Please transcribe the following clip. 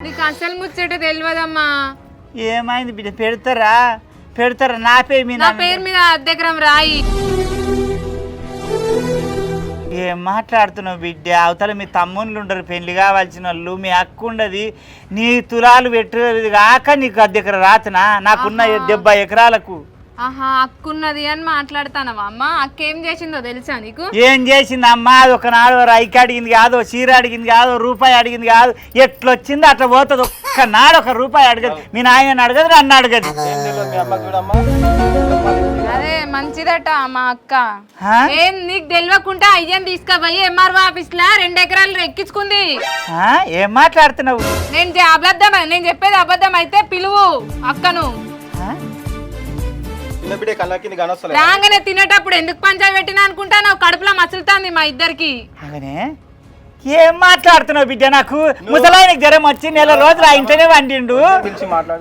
నీకు అసలు ముచ్చట తెలియదమ్మా ఏమైంది బిడ్డ? పెడతారా? పెడతారా? నా పేరు మీ నా పేరు మీద. అద్దెకరం రాయి. ఏం మాట్లాడుతున్నావు బిడ్డ? అవతల మీ తమ్ముళ్ళు ఉండరు పెళ్ళి కావాల్సిన వాళ్ళు మీ అక్క ఉండదు నీ తులాలు పెట్టేది కాక నీకు అద్దెకర రాతనా? నాకున్న డెబ్బై ఎకరాలకు. ఆహా అక్కున్నది అని మాట్లాడతానవా అమ్మ? అక్క ఏం చేసిందో తెలుసా నీకు? ఏం చేసింది అమ్మా అది ఒకనాడు రైకి అడిగింది కాదు చీర అడిగింది కాదు రూపాయి అడిగింది కాదు. ఎట్లొచ్చింది అట్లా పోతుంది. ఒక్క నాడు ఒక రూపాయి అడగదు. మీ నాయన అడగదు నన్ను అడగదు. అదే మంచిదట మా అక్క? ఏం నీకు తెలియకుండా అయ్యం తీసుకుపోయి ఎంఆర్ఓ ఆఫీస్ లా రెండు ఎకరాలు ఎక్కించుకుంది. ఆ? ఏం మాట్లాడుతున్నావు? నేను అబద్ధం నేను చెప్పేది అబద్ధం అయితే పిలువు అక్కను. బిడ్డ రాగానే తినేటప్పుడు ఎందుకు పంచాయతీ పెట్టినా అనుకుంటా నాకు కడుపులో మసులుతాంది మా ఇద్దరికి. ఏం మాట్లాడుతున్నావు బిడ్డ నాకు? ముసలాయనకి జ్వరం వచ్చి నెల రోజులు ఆ ఇంట్లోనే వండిండు. పిలిచి మాట్లాడు.